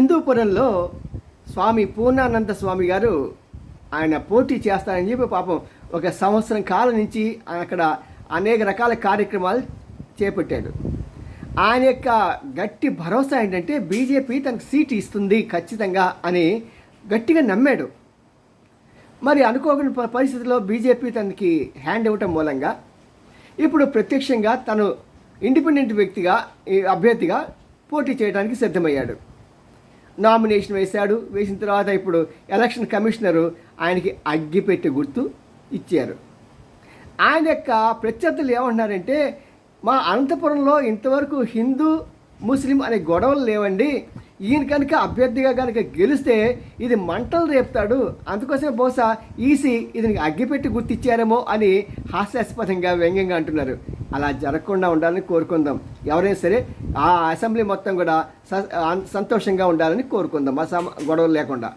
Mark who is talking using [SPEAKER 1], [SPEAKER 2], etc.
[SPEAKER 1] హిందూపురంలో స్వామి పూర్ణానంద స్వామి గారు ఆయన పోటీ చేస్తారని చెప్పి పాపం ఒక సంవత్సరం కాలం నుంచి ఆయన అక్కడ అనేక రకాల కార్యక్రమాలు చేపట్టాడు. ఆయన యొక్క గట్టి భరోసా ఏంటంటే బీజేపీ తనకు సీట్ ఇస్తుంది ఖచ్చితంగా అని గట్టిగా నమ్మాడు. మరి అనుకోని పరిస్థితుల్లో బీజేపీ తనకి హ్యాండ్ ఇవ్వటం మూలంగా ఇప్పుడు ప్రత్యక్షంగా తను ఇండిపెండెంట్ వ్యక్తిగా ఈ అభ్యర్థిగా పోటీ చేయడానికి సిద్ధమయ్యాడు. నామినేషన్ వేశాడు. వేసిన తర్వాత ఇప్పుడు ఎలక్షన్ కమిషనరు ఆయనకి అగ్గిపెట్టి గుర్తు ఇచ్చారు. ఆయన యొక్క ప్రత్యర్థులు ఏమంటున్నారంటే మా అనంతపురంలో ఇంతవరకు హిందూ ముస్లిం అనే గొడవలు లేవండి. ఈయన కనుక అభ్యర్థిగా కనుక గెలిస్తే ఇది మంటలు రేపుతాడు. అందుకోసమే బహుశా ఈసీ ఇది అగ్గిపెట్టి గుర్తిచ్చారేమో అని హాస్యాస్పదంగా వ్యంగ్యంగా అంటున్నారు. అలా జరగకుండా ఉండాలని కోరుకుందాం. ఎవరైనా సరే ఆ అసెంబ్లీ మొత్తం కూడా స- సంతోషంగా ఉండాలని కోరుకుందాం. ఆ గొడవలు లేకుండా.